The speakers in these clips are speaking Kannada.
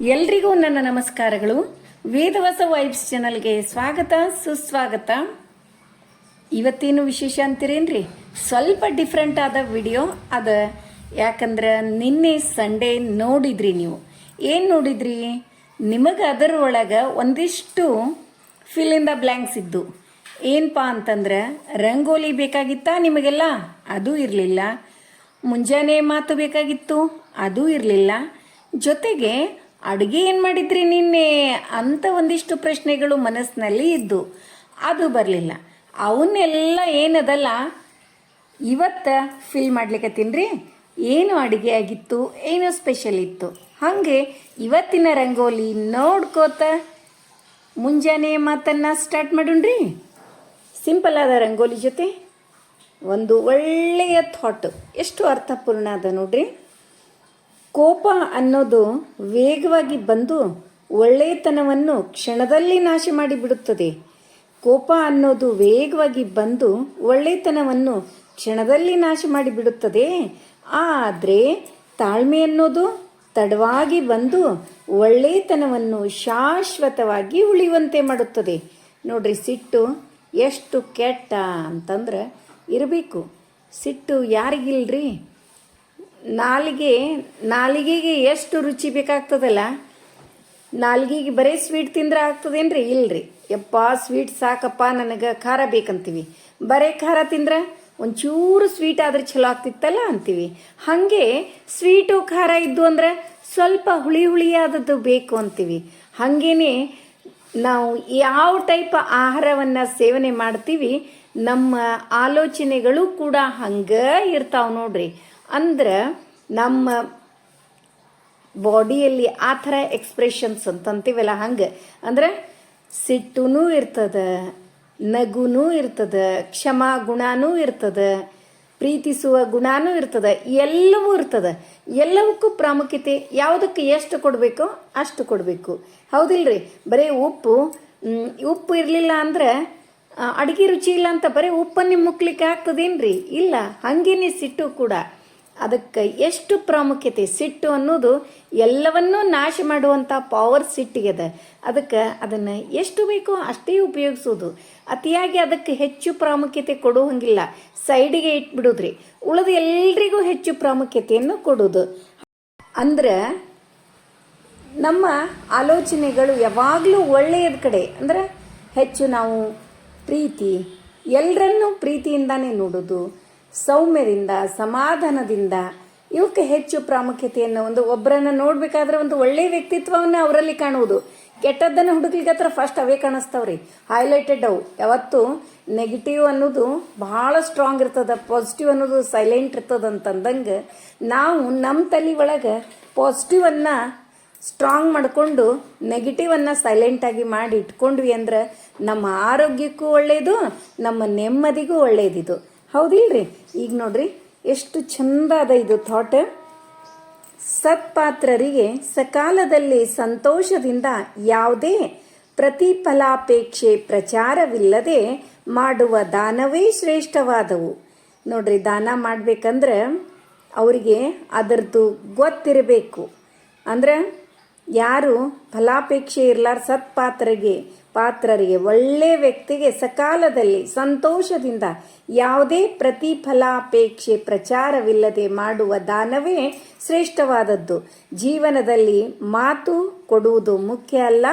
ಎಲ್ರಿಗೂ ನನ್ನ ನಮಸ್ಕಾರಗಳು. ವೇದವಾಸ ವೈಬ್ಸ್ ಚಾನಲ್ಗೆ ಸ್ವಾಗತ, ಸುಸ್ವಾಗತ. ಇವತ್ತೇನು ವಿಶೇಷ ಅಂತೀರೇನ್ರಿ? ಸ್ವಲ್ಪ ಡಿಫ್ರೆಂಟ್ ಆದ ವಿಡಿಯೋ. ಅದ ಯಾಕಂದ್ರೆ ನಿನ್ನೆ ಸಂಡೇ ನೋಡಿದ್ರಿ ನೀವು. ಏನು ನೋಡಿದ್ರಿ? ನಿಮಗೆ ಅದರ ಒಳಗೆ ಒಂದಿಷ್ಟು ಫಿಲ್ ಇನ್ ದ ಬ್ಲ್ಯಾಂಕ್ಸ್ ಇದ್ದು. ಏನಪ್ಪ ಅಂತಂದ್ರೆ ರಂಗೋಲಿ ಬೇಕಾಗಿತ್ತಾ ನಿಮಗೆಲ್ಲ? ಅದು ಇರಲಿಲ್ಲ. ಮುಂಜಾನೆ ಮಾತು ಬೇಕಾಗಿತ್ತು, ಅದು ಇರಲಿಲ್ಲ. ಜೊತೆಗೆ ಅಡುಗೆ ಏನು ಮಾಡಿದ್ರಿ ನಿನ್ನೆ ಅಂತ ಒಂದಿಷ್ಟು ಪ್ರಶ್ನೆಗಳು ಮನಸ್ಸಿನಲ್ಲಿ ಇದ್ದು, ಅದು ಬರಲಿಲ್ಲ. ಅವನ್ನೆಲ್ಲ ಏನದಲ್ಲ, ಇವತ್ತ ಫಿಲ್ ಮಾಡ್ಲಿಕ್ಕೆ ತಿನ್ರಿ ಏನು ಅಡುಗೆ ಆಗಿತ್ತು? ಏನು ಸ್ಪೆಷಲ್ ಇತ್ತು? ಹಾಗೆ ಇವತ್ತಿನ ರಂಗೋಲಿ ನೋಡ್ಕೋತ ಮುಂಜಾನೆ ಮಾತನ್ನು ಸ್ಟಾರ್ಟ್ ಮಾಡೋಣ್ರಿ. ಸಿಂಪಲ್ ಆದ ರಂಗೋಲಿ ಜೊತೆ ಒಂದು ಒಳ್ಳೆಯ ಥಾಟ್ ಎಷ್ಟು ಅರ್ಥಪೂರ್ಣ ಅದ ನೋಡ್ರಿ? ಕೋಪ ಅನ್ನೋದು ವೇಗವಾಗಿ ಬಂದು ಒಳ್ಳೆಯತನವನ್ನು ಕ್ಷಣದಲ್ಲಿ ನಾಶ ಮಾಡಿಬಿಡುತ್ತದೆ. ಕೋಪ ಅನ್ನೋದು ವೇಗವಾಗಿ ಬಂದು ಒಳ್ಳೆಯತನವನ್ನು ಕ್ಷಣದಲ್ಲಿ ನಾಶ ಮಾಡಿಬಿಡುತ್ತದೆ. ಆದರೆ ತಾಳ್ಮೆ ಅನ್ನೋದು ತಡವಾಗಿ ಬಂದು ಒಳ್ಳೆಯತನವನ್ನು ಶಾಶ್ವತವಾಗಿ ಉಳಿಯುವಂತೆ ಮಾಡುತ್ತದೆ. ನೋಡ್ರಿ ಸಿಟ್ಟು ಎಷ್ಟು ಕೆಟ್ಟ ಅಂತಂದ್ರೆ ಇರಬೇಕು. ಸಿಟ್ಟು ಯಾರಿಗಿಲ್ರಿ? ನಾಲಿಗೆ, ನಾಲಿಗೆಗೆ ಎಷ್ಟು ರುಚಿ ಬೇಕಾಗ್ತದಲ್ಲ? ನಾಲ್ಗೆಗೆ ಬರೀ ಸ್ವೀಟ್ ತಿಂದ್ರೆ ಆಗ್ತದೇನ್ರಿ? ಇಲ್ರಿ. ಯಪ್ಪ ಸ್ವೀಟ್ ಸಾಕಪ್ಪ, ನನಗೆ ಖಾರ ಬೇಕಂತೀವಿ. ಬರೀ ಖಾರ ತಿಂದ್ರೆ ಒಂಚೂರು ಸ್ವೀಟ್ ಆದ್ರೆ ಚಲೋ ಆಗ್ತಿತ್ತಲ್ಲ ಅಂತೀವಿ. ಹಾಗೆ ಸ್ವೀಟು ಖಾರ ಇದ್ದು ಅಂದ್ರೆ ಸ್ವಲ್ಪ ಹುಳಿ ಹುಳಿಯಾದದ್ದು ಬೇಕು ಅಂತೀವಿ. ಹಾಗೇನೆ ನಾವು ಯಾವ ಟೈಪ್ ಆಹಾರವನ್ನು ಸೇವನೆ ಮಾಡ್ತೀವಿ, ನಮ್ಮ ಆಲೋಚನೆಗಳು ಕೂಡ ಹಂಗೆ ಇರ್ತಾವೆ ನೋಡ್ರಿ. ಅಂದ್ರೆ ನಮ್ಮ ಬಾಡಿಯಲ್ಲಿ ಆ ಥರ ಎಕ್ಸ್ಪ್ರೆಷನ್ಸ್ ಅಂತಂತೀವಲ್ಲ ಹಂಗೆ. ಅಂದ್ರೆ ಸಿಟ್ಟುನೂ ಇರ್ತದೆ, ನಗುನೂ ಇರ್ತದೆ, ಕ್ಷಮಾ ಗುಣನೂ ಇರ್ತದೆ, ಪ್ರೀತಿಸುವ ಗುಣನೂ ಇರ್ತದೆ, ಎಲ್ಲವೂ ಇರ್ತದೆ. ಎಲ್ಲವಕ್ಕೂ ಪ್ರಾಮುಖ್ಯತೆ ಯಾವುದಕ್ಕೆ ಎಷ್ಟು ಕೊಡಬೇಕೋ ಅಷ್ಟು ಕೊಡಬೇಕು. ಹೌದಿಲ್ರಿ? ಬರೀ ಉಪ್ಪು ಉಪ್ಪು ಇರಲಿಲ್ಲ ಅಂದ್ರೆ ಅಡುಗೆ ರುಚಿ ಇಲ್ಲ ಅಂತ ಬರೀ ಉಪ್ಪನ್ನು ಮುಕ್ಲಿಕ್ಕೆ ಆಗ್ತದೇನ್ರಿ? ಇಲ್ಲ, ಹಂಗೇನೆ ಸಿಟ್ಟು ಕೂಡ. ಅದಕ್ಕೆ ಎಷ್ಟು ಪ್ರಾಮುಖ್ಯತೆ? ಸಿಟ್ಟು ಅನ್ನೋದು ಎಲ್ಲವನ್ನೂ ನಾಶ ಮಾಡುವಂಥ ಪವರ್ ಸಿಟ್ಟಿಗೆದ ಅದಕ್ಕೆ ಅದನ್ನು ಎಷ್ಟು ಬೇಕೋ ಅಷ್ಟೇ ಉಪಯೋಗಿಸೋದು. ಅತಿಯಾಗಿ ಅದಕ್ಕೆ ಹೆಚ್ಚು ಪ್ರಾಮುಖ್ಯತೆ ಕೊಡುವಂಗಿಲ್ಲ. ಸೈಡಿಗೆ ಇಟ್ಬಿಡೋದ್ರಿ. ಉಳಿದ ಎಲ್ರಿಗೂ ಹೆಚ್ಚು ಪ್ರಾಮುಖ್ಯತೆಯನ್ನು ಕೊಡೋದು. ಅಂದ್ರೆ ನಮ್ಮ ಆಲೋಚನೆಗಳು ಯಾವಾಗಲೂ ಒಳ್ಳೆಯದ ಕಡೆ. ಅಂದ್ರೆ ಹೆಚ್ಚು ನಾವು ಪ್ರೀತಿ ಎಲ್ಲರನ್ನೂ ಪ್ರೀತಿಯಿಂದಾನೇ ನೋಡೋದು. ಸೌಮ್ಯದಿಂದ, ಸಮಾಧಾನದಿಂದ ಇವಕ್ಕೆ ಹೆಚ್ಚು ಪ್ರಾಮುಖ್ಯತೆಯನ್ನು ಒಂದು ಒಬ್ಬರನ್ನು ನೋಡಬೇಕಾದ್ರೆ ಒಂದು ಒಳ್ಳೆಯ ವ್ಯಕ್ತಿತ್ವವನ್ನು ಅವರಲ್ಲಿ ಕಾಣುವುದು. ಕೆಟ್ಟದ್ದನ್ನು ಹುಡುಕ್ಲಿಕ್ಕೆ ಹತ್ರ ಫಸ್ಟ್ ಅವೇ ಕಾಣಿಸ್ತಾವ್ರಿ. ಹೈಲೈಟೆಡ್ ಅವು. ಯಾವತ್ತು ನೆಗೆಟಿವ್ ಅನ್ನೋದು ಬಹಳ ಸ್ಟ್ರಾಂಗ್ ಇರ್ತದ ಪಾಸಿಟಿವ್ ಅನ್ನೋದು ಸೈಲೆಂಟ್ ಇರ್ತದ ಅಂತಂದಂಗೆ ನಾವು ನಮ್ಮ ತಲೆ ಒಳಗೆ ಪಾಸಿಟಿವನ್ನು ಸ್ಟ್ರಾಂಗ್ ಮಾಡಿಕೊಂಡು ನೆಗೆಟಿವನ್ನು ಸೈಲೆಂಟಾಗಿ ಮಾಡಿ ಇಟ್ಕೊಂಡ್ವಿ ಅಂದ್ರೆ ನಮ್ಮ ಆರೋಗ್ಯಕ್ಕೂ ಒಳ್ಳೆಯದು ನಮ್ಮ ನೆಮ್ಮದಿಗೂ ಒಳ್ಳೆಯದಿದು ಹೌದಿಲ್ರಿ? ಈಗ ನೋಡ್ರಿ, ಎಷ್ಟು ಚಂದ ಅದ ಇದು ಥಾಟ್. ಸತ್ಪಾತ್ರರಿಗೆ ಸಕಾಲದಲ್ಲಿ ಸಂತೋಷದಿಂದ ಯಾವುದೇ ಪ್ರತಿಫಲಾಪೇಕ್ಷೆ ಪ್ರಚಾರವಿಲ್ಲದೆ ಮಾಡುವ ದಾನವೇ ಶ್ರೇಷ್ಠವಾದವು. ನೋಡ್ರಿ, ದಾನ ಮಾಡ್ಬೇಕಂದ್ರೆ ಅವರಿಗೆ ಅದರದ್ದು ಗೊತ್ತಿರಬೇಕು. ಅಂದ್ರೆ ಯಾರು ಫಲಾಪೇಕ್ಷೆ ಇರಲಾರ ಸತ್ಪಾತ್ರರಿಗೆ, ಪಾತ್ರರಿಗೆ, ಒಳ್ಳೆ ವ್ಯಕ್ತಿಗೆ ಸಕಾಲದಲ್ಲಿ ಸಂತೋಷದಿಂದ ಯಾವುದೇ ಪ್ರತಿಫಲಾಪೇಕ್ಷೆ ಪ್ರಚಾರವಿಲ್ಲದೆ ಮಾಡುವ ದಾನವೇ ಶ್ರೇಷ್ಠವಾದದ್ದು. ಜೀವನದಲ್ಲಿ ಮಾತು ಕೊಡುವುದು ಮುಖ್ಯ ಅಲ್ಲ,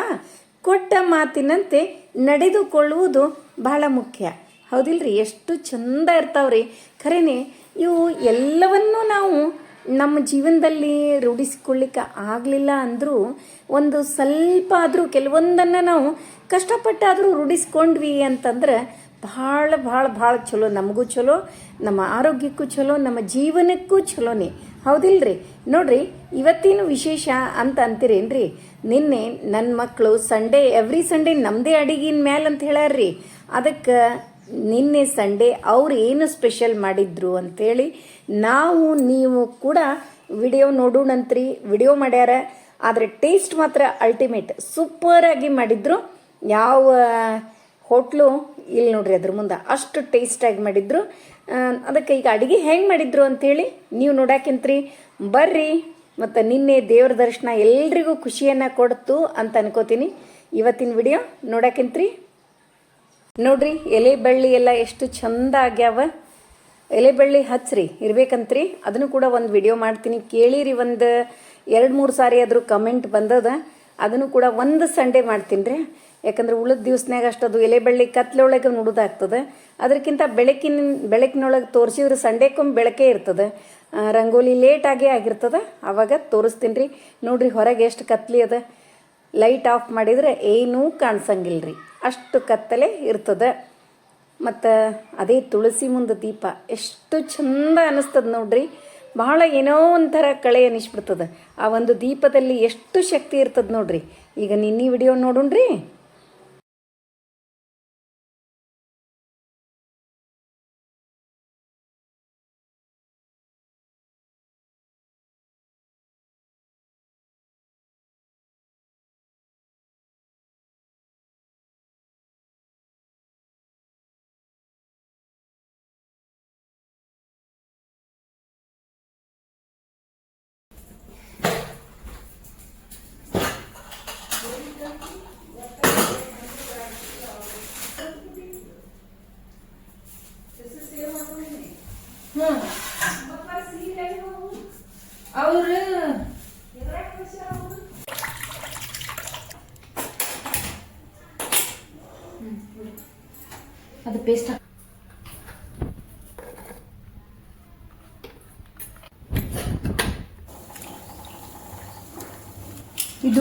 ಕೊಟ್ಟ ಮಾತಿನಂತೆ ನಡೆದುಕೊಳ್ಳುವುದು ಬಹಳ ಮುಖ್ಯ. ಹೌದಿಲ್ರಿ? ಎಷ್ಟು ಚಂದ ಇರ್ತಾವ್ರಿ. ಖರೇನೆ, ಇವು ಎಲ್ಲವನ್ನೂ ನಾವು ನಮ್ಮ ಜೀವನದಲ್ಲಿ ರೂಢಿಸಿಕೊಳ್ಳಿಕ್ಕೆ ಆಗಲಿಲ್ಲ ಅಂದರೂ ಒಂದು ಸ್ವಲ್ಪ ಆದರೂ ಕೆಲವೊಂದನ್ನು ನಾವು ಕಷ್ಟಪಟ್ಟಾದರೂ ರೂಢಿಸ್ಕೊಂಡ್ವಿ ಅಂತಂದ್ರೆ ಭಾಳ ಭಾಳ ಭಾಳ ಚಲೋ, ನಮಗೂ ಚಲೋ, ನಮ್ಮ ಆರೋಗ್ಯಕ್ಕೂ ಚಲೋ, ನಮ್ಮ ಜೀವನಕ್ಕೂ ಚಲೋನೇ. ಹೌದಿಲ್ರಿ? ನೋಡ್ರಿ, ಇವತ್ತಿನ ವಿಶೇಷ ಅಂತ ಅಂತೀರೇನ್ರಿ? ನಿನ್ನೆ ನನ್ನ ಮಕ್ಕಳು ಸಂಡೇ ಎವ್ರಿ ಸಂಡೇ ನಮ್ಮದೇ ಅಡಿಗಿನ ಮ್ಯಾಲ ಅಂತ ಹೇಳ್ಯಾರ್ರಿ ಅದಕ್ಕೆ ನಿನ್ನೆ ಸಂಡೇ ಅವ್ರು ಏನು ಸ್ಪೆಷಲ್ ಮಾಡಿದ್ರು ಅಂತೇಳಿ ನಾವು, ನೀವು ಕೂಡ ವಿಡಿಯೋ ನೋಡೋಣಂತ್ರಿ, ವಿಡಿಯೋ ಮಾಡ್ಯಾರ. ಆದರೆ ಟೇಸ್ಟ್ ಮಾತ್ರ ಅಲ್ಟಿಮೇಟ್ ಸೂಪರಾಗಿ ಮಾಡಿದ್ರು. ಯಾವ ಹೋಟ್ಲು, ಇಲ್ಲಿ ನೋಡ್ರಿ ಅದ್ರ ಮುಂದೆ ಅಷ್ಟು ಟೇಸ್ಟಾಗಿ ಮಾಡಿದ್ರು. ಅದಕ್ಕೆ ಈಗ ಅಡುಗೆ ಹೆಂಗೆ ಮಾಡಿದ್ರು ಅಂಥೇಳಿ ನೀವು ನೋಡಾಕಿಂತ್ರಿ. ಬರ್ರಿ, ಮತ್ತು ನಿನ್ನೆ ದೇವ್ರ ದರ್ಶನ ಎಲ್ರಿಗೂ ಖುಷಿಯನ್ನು ಕೊಡ್ತು ಅಂತ ಅನ್ಕೋತೀನಿ. ಇವತ್ತಿನ ವಿಡಿಯೋ ನೋಡಕ್ಕಿಂತ್ರಿ ನೋಡ್ರಿ, ಎಲೆ ಬಳ್ಳಿ ಎಲ್ಲ ಎಷ್ಟು ಚಂದ ಆಗ್ಯಾವ. ಎಲೆ ಬಳ್ಳಿ ಹಚ್ಚ್ರಿ ಇರ್ಬೇಕಂತ್ರಿ. ಅದನ್ನು ಕೂಡ ಒಂದು ವಿಡಿಯೋ ಮಾಡ್ತೀನಿ. ಕೇಳಿರಿ ಒಂದು ಎರಡು ಮೂರು ಸಾರಿ ಆದರೂ ಕಮೆಂಟ್ ಬಂದದ. ಅದನ್ನು ಕೂಡ ಒಂದು ಸಂಡೇ ಮಾಡ್ತೀನಿ ರೀ. ಯಾಕಂದ್ರೆ ಉಳಿದ ದಿವ್ಸನಾಗ ಅಷ್ಟದು ಎಲೆ ಬಳ್ಳಿ ಕತ್ಲೊಳಗೆ ನುಡುದಾಗ್ತದೆ. ಅದಕ್ಕಿಂತ ಬೆಳಕಿನ, ಬೆಳಕಿನೊಳಗೆ ತೋರಿಸಿದ್ರೆ ಸಂಡೇಕೊಮ್ಮೆ ಬೆಳಕೇ ಇರ್ತದೆ. ರಂಗೋಲಿ ಲೇಟಾಗೇ ಆಗಿರ್ತದೆ. ಆವಾಗ ತೋರಿಸ್ತೀನಿ ರೀ. ನೋಡ್ರಿ, ಹೊರಗೆ ಎಷ್ಟು ಕತ್ಲಿ ಅದ. ಲೈಟ್ ಆಫ್ ಮಾಡಿದರೆ ಏನೂ ಕಾಣಿಸಂಗಿಲ್ಲ ರೀ ಅಷ್ಟು ಕತ್ತಲೆ ಇರ್ತದೆ. ಮತ್ತು ಅದೇ ತುಳಸಿ ಮುಂದೆ ದೀಪ ಎಷ್ಟು ಚಂದ ಅನ್ನಿಸ್ತದೆ ನೋಡ್ರಿ. ಬಹಳ ಏನೋ ಒಂಥರ ಕಳೆ ಅನ್ನಿಸ್ಬಿಡ್ತದೆ ಆ ಒಂದು ದೀಪದಲ್ಲಿ ಎಷ್ಟು ಶಕ್ತಿ ಇರ್ತದೆ ನೋಡ್ರಿ. ಈಗ ನಿನ್ನೆ ವಿಡಿಯೋ ನೋಡೋಣ್ರಿ.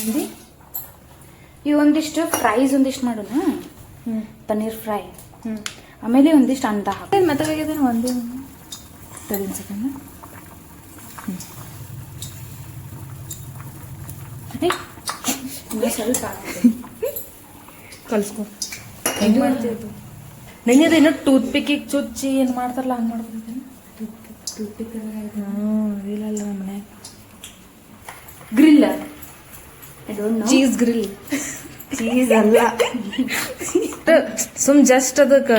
ಬಂದು ಈ ಒಂದಿಷ್ಟು ಫ್ರೈಸ್ ಒಂದಿಷ್ಟು ಮಾಡೋಣ? ಪನ್ನೀರ್ ಫ್ರೈ. ಆಮೇಲೆ ಒಂದಿಷ್ಟು ಅಂತ ಹಾಕಿ. ಮತ್ತೆ ಒಂದು ತಗೊಂಡು ಸೆಕೆಂಡ್ ಸ್ವಲ್ಪ ಕಲ್ಸ್ಕೊ. ಹೆಂಗೆ ಮಾಡ್ತಿದ್ದು ನನಗೆ ಅದು ಏನೋ ಟೂತ್ ಪಿಕ್ಕಿಗೆ ಚುಚ್ಚಿ ಏನು ಮಾಡ್ತಾರಲ್ಲ ಹಂಗೆ ಮಾಡ್ಬಿಡ್ತೀನಿ ಟೂತ್ ಪಿಕ್ ಇಲ್ಲ ನಮ್ಮ ಮನ್ಯಾಗ. ಗ್ರಿಲ್ಲರ್ ಚೀಸ್ ಗ್ರಿಲ್ ಚೀಸ್ ಅಲ್ಲ. ಸುಮ್ ಜಸ್ಟ್ ಅದಕ್ಕೆ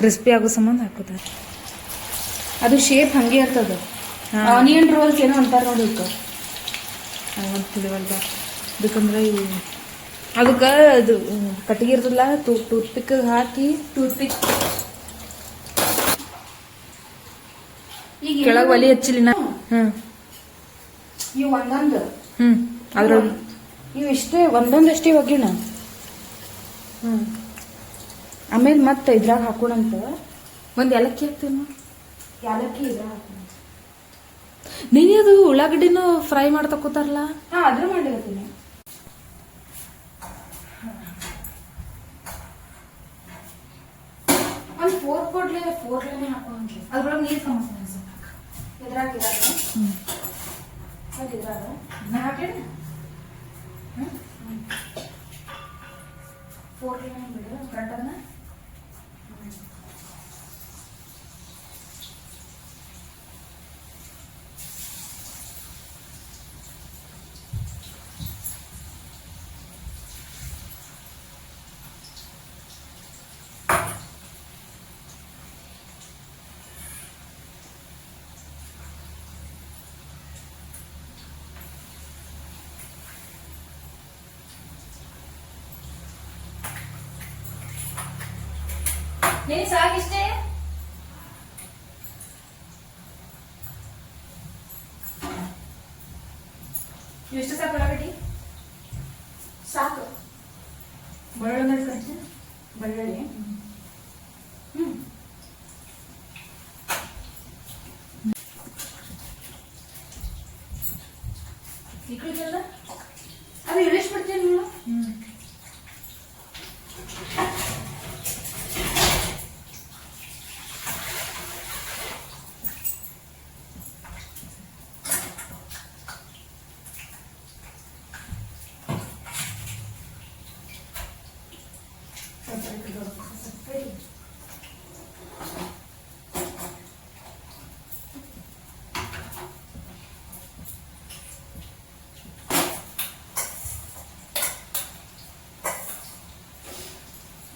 ಕ್ರಿಸ್ಪಿ ಆಗೋ ಸಂಬಂಧ ಹಾಕೋತಾರೆ ಅದು ಶೇಪ್ ಹಂಗೆ ಇರ್ತದ. ಆನಿಯನ್ ರೋಲ್ಸ್ ಏನೋ ಅಂತಾರೆ ನೋಡಿ ತಿಳಿವಲ್ದ. ಅದಕ್ಕಂದ್ರೆ ಇವು ಅದಕ್ಕೆ ಅದು ಕಟ್ಟಿಗೆ ಇರ್ತದಲ್ಲ ಟೂತ್ ಪಿಕ್ ಹಾಕಿ ಟೂತ್ ಪಿಕ್ ಕೆಳಗೆ ಒಲಿ ಹಚ್ಚಿಲಿನ ಹ್ಮ್. ಈ ಒಂದೊಂದು. ಅದ್ರೊಳಗೆ ನೀವು ಇಷ್ಟೇ ಒಂದೊಂದಷ್ಟೇ ಒಗ್ಗಿಣ ಹ್ಮ್. ಆಮೇಲೆ ಮತ್ತೆ ಇದ್ರಾಗ ಹಾಕೋಣಂತ? ಒಂದ್ ಏಲಕ್ಕಿ ಹಾಕ್ತೇನೆ ಯಾಲಕ್ಕಿ ಇದ್ರಾಗ ನೀನೇ ಅದು ಉಳ್ಳಾಗಡ್ಡಿನೂ ಫ್ರೈ ಮಾಡ್ತಕೋತಾರಲ್ಲ ಹಾ ಅದ್ರ ಮಾಡಿರ್ತೀನಿ. ಒಂದು ಫೋರ್ ಕೊಡ್ಲೆ ಫೋರ್ಲೆನೆ ಹಾಕೋಣ ಅದ್ರೊಳಗೆ ನೀರು ಸಮಸ್ಯೆ ಇದ್ರಾಗ ಇದ್ರಾಗ ಸ್ವಲ್ಪ ಇದ್ರಾಗ ನಾ ಹಾಕೇನ ಫೋರ್ಲೆನೆ ಬಿಡು ಕರೆಕ್ಟನ್ನ ನೀನು ಸಾಕಿಷ್ಟೇ ಎಷ್ಟು ಸಾಕು ಉಳ್ಳಾಗಡ್ಡಿ ಸಾಕು ಬೆಳ್ಳುಳ್ಳಿ ಕಚ್ಚಿ ಬೆಳ್ಳುಳ್ಳಿ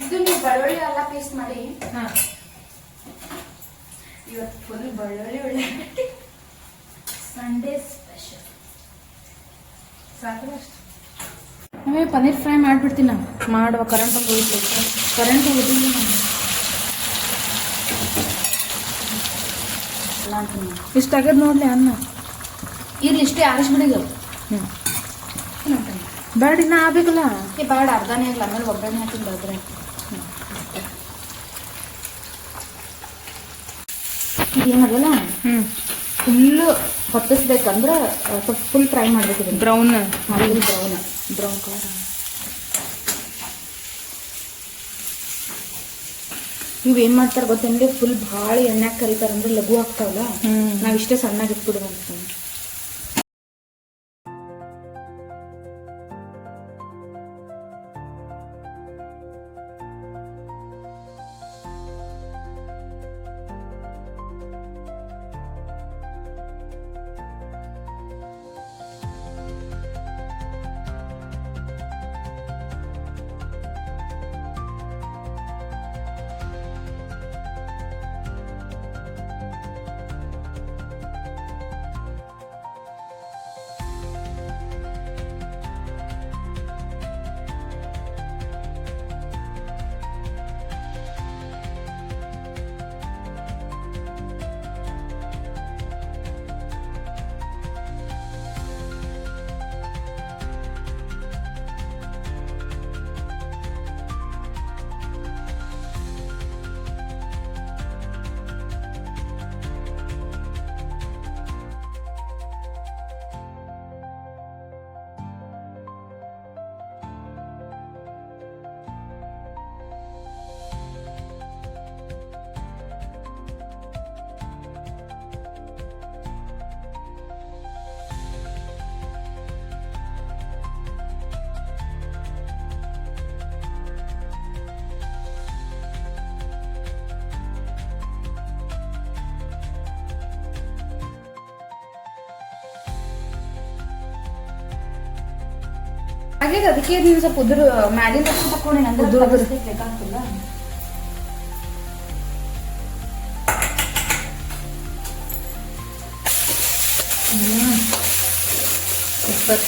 ಇದು ನೀವು ಪೇಸ್ಟ್ ಮಾಡಿ ಹಾ ಇವತ್ತು ಫುಲ್ ಬೆಳ್ಳುಳ್ಳಿ ಒಳ್ಳೆ ಸಂಡೇ ಸ್ಪೆಷಲ್ ಸಾಕು ಅಷ್ಟೇ ಆಮೇಲೆ ಪನ್ನೀರ್ ಫ್ರೈ ಮಾಡಿಬಿಡ್ತೀನಿ ನಾನು. ಮಾಡುವ ಕರೆಂಟ್ ಒಂದು ಕರೆಂಟ್ ಹೋದಿಲ್ಲ ನಾನು. ಇಷ್ಟ ಆಗದ್ ನೋಡ್ಲಿ ಅನ್ನ. ಇರ್ಲಿ ಇಷ್ಟೇ ಆರಿಸ್ಬಿಡಿಗ ಹ್ಮ್. ಬೇಡ ಇನ್ನ ಆಗ್ಬೇಕಲ್ಲ. ಏ ಬೇಡ ಅರ್ಧನೇ ಆಗಲ್ಲ ಆಮೇಲೆ ಒಗ್ಗರಣೆ ಹಾಕಿದ್ದು ಬೆಳೆದ್ರೆ. ಏನದಲ್ಲ ಹ್ಮ್. ಫುಲ್ಲು ಹೊತ್ತಿಸ್ಬೇಕಂದ್ರೆ ಸ್ವಲ್ಪ ಫುಲ್ ಫ್ರೈ ಮಾಡ್ಬೇಕು ಇದನ್ನ ಬ್ರೌನ್ ಮಾಡಿ ಬ್ರೌನ್ ಬ್ರೌನ್ ಕಲರ್ ನೀವು ಏನು ಮಾಡ್ತಾರೆ ಗೊತ್ತಂದ್ರೆ ಫುಲ್ ಭಾಳ ಎಣ್ಣೆ ಕರಿತಾರಂದ್ರೆ ಲಘು ಆಗ್ತಾವಲ್ಲ. ನಾವ್ ಇಷ್ಟೇ ಸಣ್ಣಗೆ ಇಟ್ಬಿಡುವ ಹಾಗೆ ಅದಕ್ಕೆ ನೀವು ಸ್ವಲ್ಪ ಉದ್ರ ಮ್ಯಾಲಿನ ತಕೊಂಡಿ ಅಂದ್ರೆ ಉದುರು ಉದುರು. ಕಲಿಸ್ಲಿಕ್ಕೆ ಬೇಕಾಗ್ತಿಲ್ಲ ಸೂಪರ್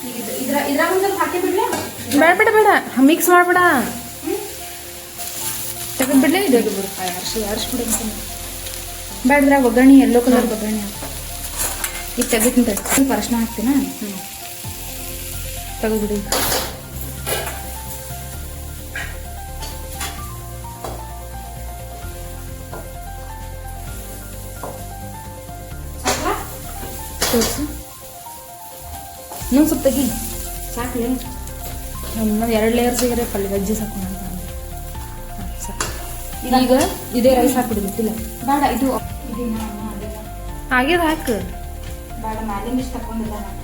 ಈಗ ಇದ್ರ- ಇದ್ರ ಇದ್ರಾಗ ಒಂದ್ ಸ್ವಲ್ಪ ಹಾಕಿ ಬಿಡ್ಲಾ? ಬೇಡ ಬೇಡ ಬೇಡ. ಮಿಕ್ಸ್ ಮಾಡ್ಬೇಡ. ತೆಗೆದು ಬಿಡ್ಲೇ ಇದು ಬಿಡು ಅರ್ಶಿ ಅರ್ಶಿ ಬಿಡು ಬೇಡ ಇದ್ರಾಗ ಒಗ್ಗರಣೆ ಎಲ್ಲೋ ಕಲರ್ ಒಗ್ಗರಣೆ ಈಗ ತೆಗಿತೀನಿ. ಸ್ವಲ್ಪ ಅರ್ಶಿನ ಹಾಕ್ತೀನ? ತೆಗೆದ್ಬಿಡಿ ತೋರಿಸು. ಇನ್ನೊಂದು ಸ್ವಲ್ಪ ತೆಗಿ. ಸಾಕು ಇನ್ನೊಂದು ಎರಡು ಲೇಯರ್ ಸಿಗರೆ ಪಲ್ಯ ವೆಜ್ಜಿ ಸಾಕು ಸಾಕು. ಈಗ ಇದೇ ರೈಸ್ ಹಾಕ್ಬಿಡಿ ಗೊತ್ತಿಲ್ಲ ಬೇಡ ಇದು. ಆಗ್ಯದ ಹಾಕು. ಬೇಡ ಮ್ಯಾಲಿನ ಇಷ್ಟ ತಗೊಂಡಿಲ್ಲ ನಾನು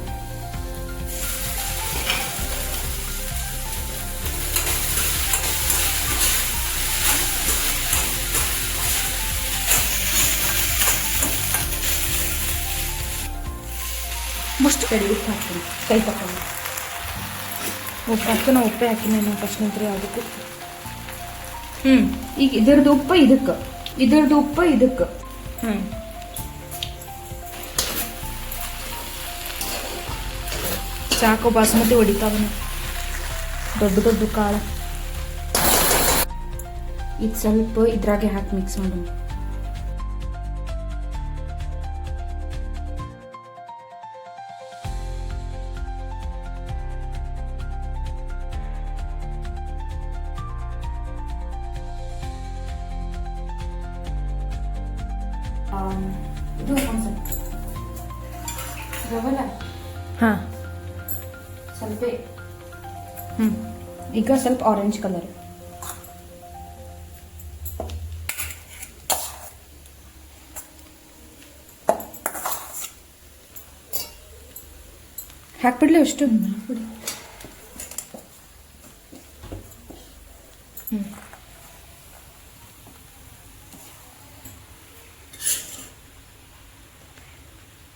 ಮುಷ್ಟು ಕಡಿ ಉಪ್ಪು ಹಾಕ್ತೀನಿ. ಕೈ ತಕೊಂಡು ಉಪ್ಪು ಹಾಕಿ ನಾ ಉಪ್ಪೇ ಹಾಕಿನಿ ನಾನು ಫಸ್ಟ್ ನಂತರ ಅದಕ್ಕೂ ಹ್ಞೂ ಈಗ ಇದರದ್ದು ಉಪ್ಪು ಇದಕ್ಕೆ. ಇದರದ್ದು ಉಪ್ಪು ಇದಕ್ಕೆ. ಹ್ಞೂ ಸಾಕು ಬಾಸುಮತಿ ಹೊಡಿತಾವ ದೊಡ್ಡ ದೊಡ್ಡ ಕಾಳು. ಇದು ಸ್ವಲ್ಪ ಇದ್ರಾಗೆ ಹಾಕಿ ಮಿಕ್ಸ್ ಮಾಡೋಣ. ಈಗ ಸ್ವಲ್ಪ ಆರೆಂಜ್ ಕಲರ್ ಹಾಕ್ಬಿಡ್ಲಿ ಅಷ್ಟು?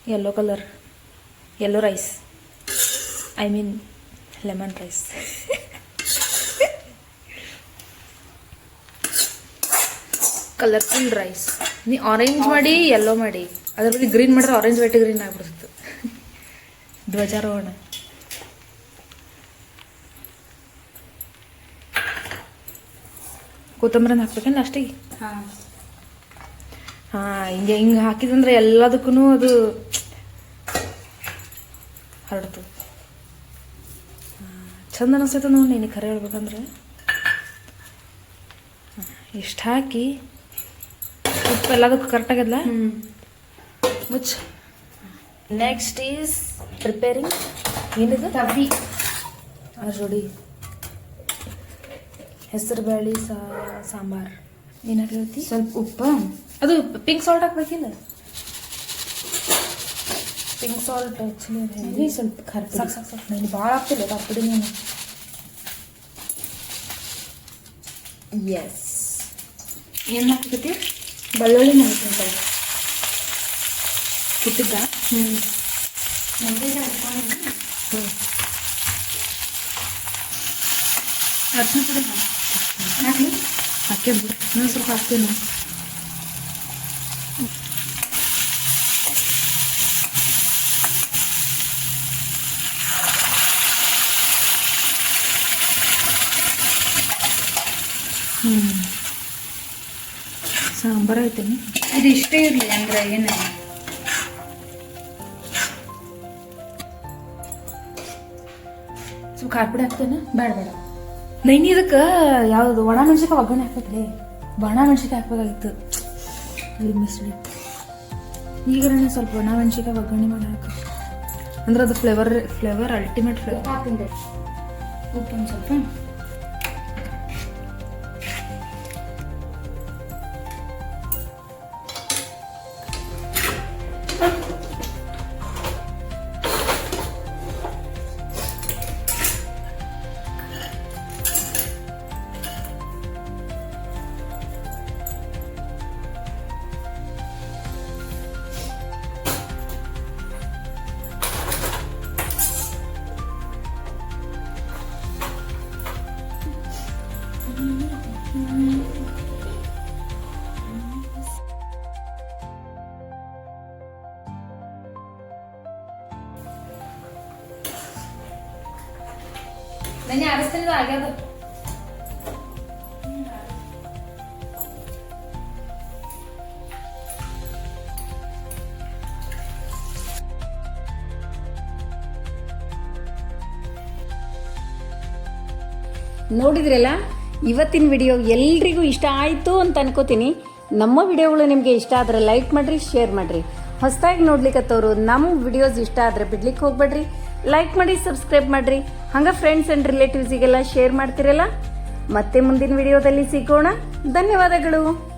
Yellow colour yellow rice I mean lemon rice colourful rice ನೀ ಆರೆಂಜ್ ಮಾಡಿ ಎಲ್ಲೋ ಮಾಡಿ. ಅದ್ರ ಬಗ್ಗೆ ಗ್ರೀನ್ ಮಾಡಿದ್ರೆ ಆರೆಂಜ್ ವೈಟ್ ಗ್ರೀನ್ ಆಗ್ಬಿಡ್ತು ಧ್ವಜಾರೋಹಣ. ಕೊತ್ತಂಬರಿನ ಹಾಕ್ಬೇಕೇನು ಅಷ್ಟೇ ಹಾಂ. ಹಾ ಹಿಂಗೆ ಹಿಂಗೆ ಹಾಕಿದಂದ್ರೆ ಎಲ್ಲದಕ್ಕೂ ಅದು ಹರಡ್ತು. ಚಂದ ಅನಿಸ್ತೈತೆ ನೋಡಿ ನೀನು ಖರೆ ಹೇಳ್ಬೇಕಂದ್ರೆ. ಇಷ್ಟು ಹಾಕಿ ಉಪ್ಪು ಎಲ್ಲದಕ್ಕೂ ಕರೆಕ್ಟ್ ಆಗ್ಯದಲ್ಲ ಹ್ಞೂ ಮುಚ್ಚ. ನೆಕ್ಸ್ಟ್ ಈಸ್ ಪ್ರಿಪೇರಿಂಗ್ ಏನಿದು? ಅದ್ರ ಜೋಡಿ. ಹೆಸರು ಬೇಳೆ ಸಾಂಬಾರ್. ಏನು ಹಾಕಿರ್ತಿ ಸ್ವಲ್ಪ ಉಪ್ಪು. ಅದು ಪಿಂಕ್ ಸಾಲ್ಟ್ ಹಾಕ್ಬೇಕಿಲ್ಲ? ಪಿಂಕ್ ಸಾಲ್ಟ್ ಆ್ಯಕ್ಚುಲಿ ಸ್ವಲ್ಪ ಖಾರ. ಸಾಕು ಸಾಕು ಸಾಕು. ನೀನು ಭಾಳ ಆಗ್ತಿಲ್ಲ ಕಾಪಿಡಿ ನೀನು. ಎಸ್ ಏನು ಹಾಕ್ಬೇಕೈತಿ ಬೆಳ್ಳುಳ್ಳಿ ಮೆಣಸಿನ್ಕಾಯಿ ಕಿತ್ತಿದ್ದ ಹ್ಞೂ ಹ್ಞೂ ಅರ್ಶಿನ ಪುಡಿ ಹಾಕಿ. ಹಾಕ್ಯದ್ ಬಿಡು. ಇನ್ನೊಂದು ಸ್ವಲ್ಪ ಹಾಕ್ತೀನಿ ನಾನು ಹ್ಞೂ ಸಾಂಬಾರು ಐತೇನೆ? ಇದು ಇಷ್ಟೇ ಇರಲಿ ಅಂದ್ರೆ ಏನು. ಸ್ವಲ್ಪ ಖಾರ ಪುಡಿ ಹಾಕ್ತೇನೆ. ಬೇಡ ಬೇಡ. ನೈನಿ ಇದಕ್ಕೆ ಯಾವುದು ಒಣ ಮೆಣಸಿನ್ಕಾಯಿ ಒಗ್ಗರಣೆ ಹಾಕ್ಬೇಕ್ರಿ ಒಣ ಮೆಣಸಿನ್ಕಾಯಿ ಹಾಕ್ಬೇಕಾಗಿತ್ತು. ಇಲ್ಲಿ ಮಿಸ್ಲಿ ನಾನು ಸ್ವಲ್ಪ ಒಣ ಮೆಣಸಿನ್ಕಾಯಿ ಒಗ್ಗರಣೆ ಮಾಡಿ ಹಾಕ. ಅಂದ್ರೆ ಅದು ಫ್ಲೇವರ್ ಫ್ಲೇವರ್ ಅಲ್ಟಿಮೇಟ್ ಫ್ಲೇವರ್ ಉಪ್ಪು ಒಂದು ಸ್ವಲ್ಪ. ಆರಿಸ್ತೀನಿ ಆಗ್ಯದ. ನೋಡಿದ್ರಲ್ಲ, ಇವತ್ತಿನ ವಿಡಿಯೋ ಎಲ್ರಿಗೂ ಇಷ್ಟ ಆಯಿತು ಅಂತ ಅನ್ಕೋತೀನಿ. ನಮ್ಮ ವಿಡಿಯೋಗಳು ನಿಮಗೆ ಇಷ್ಟ ಆದರೆ ಲೈಕ್ ಮಾಡಿರಿ ಶೇರ್ ಮಾಡಿರಿ. ಹೊಸದಾಗಿ ನೋಡ್ಲಿಕ್ಕೆ ನಮ್ಮ ವಿಡಿಯೋಸ್ ಇಷ್ಟ ಆದರೆ ಬಿಡ್ಲಿಕ್ಕೆ ಹೋಗ್ಬೇಡ್ರಿ. ಲೈಕ್ ಮಾಡಿ ಸಬ್ಸ್ಕ್ರೈಬ್ ಮಾಡಿರಿ. ಹಂಗೆ ಫ್ರೆಂಡ್ಸ್ ಆ್ಯಂಡ್ ರಿಲೇಟಿವ್ಸಿಗೆಲ್ಲ ಶೇರ್ ಮಾಡ್ತಿರಲ್ಲ? ಮತ್ತೆ ಮುಂದಿನ ವಿಡಿಯೋದಲ್ಲಿ ಸಿಗೋಣ. ಧನ್ಯವಾದಗಳು.